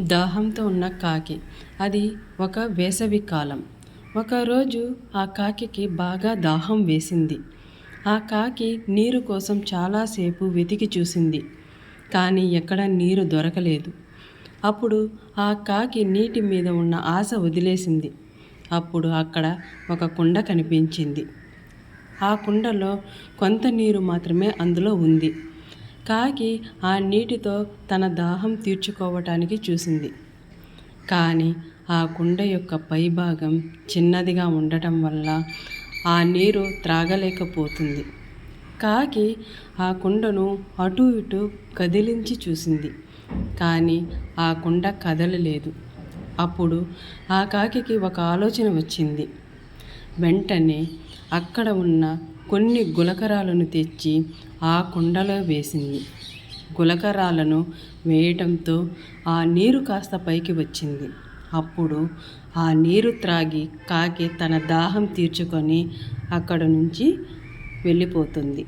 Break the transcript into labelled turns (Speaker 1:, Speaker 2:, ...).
Speaker 1: దాహంతో ఉన్న కాకి. అది ఒక వేసవి కాలం. ఒకరోజు ఆ కాకికి బాగా దాహం వేసింది. ఆ కాకి నీరు కోసం చాలాసేపు వెతికి చూసింది. కానీ ఎక్కడ నీరు దొరకలేదు. అప్పుడు ఆ కాకి నీటి మీద ఉన్న ఆశ వదిలేసింది. అప్పుడు అక్కడ ఒక కుండ కనిపించింది. ఆ కుండలో కొంత నీరు మాత్రమే అందులో ఉంది. కాకి ఆ నీటితో తన దాహం తీర్చుకోవటానికి చూసింది. కానీ ఆ కుండ యొక్క పైభాగం చిన్నదిగా ఉండటం వల్ల ఆ నీరు త్రాగలేకపోతుంది. కాకి ఆ కుండను అటు ఇటు కదిలించి చూసింది. కానీ ఆ కుండ కదలలేదు. అప్పుడు ఆ కాకికి ఒక ఆలోచన వచ్చింది. వెంటనే అక్కడ ఉన్న కొన్ని గులకరాలను తెచ్చి ఆ కుండలో వేసింది. గులకరాలను వేయటంతో ఆ నీరు కాస్త పైకి వచ్చింది. అప్పుడు ఆ నీరు త్రాగి కాకి తన దాహం తీర్చుకొని అక్కడ నుంచి వెళ్ళిపోతుంది.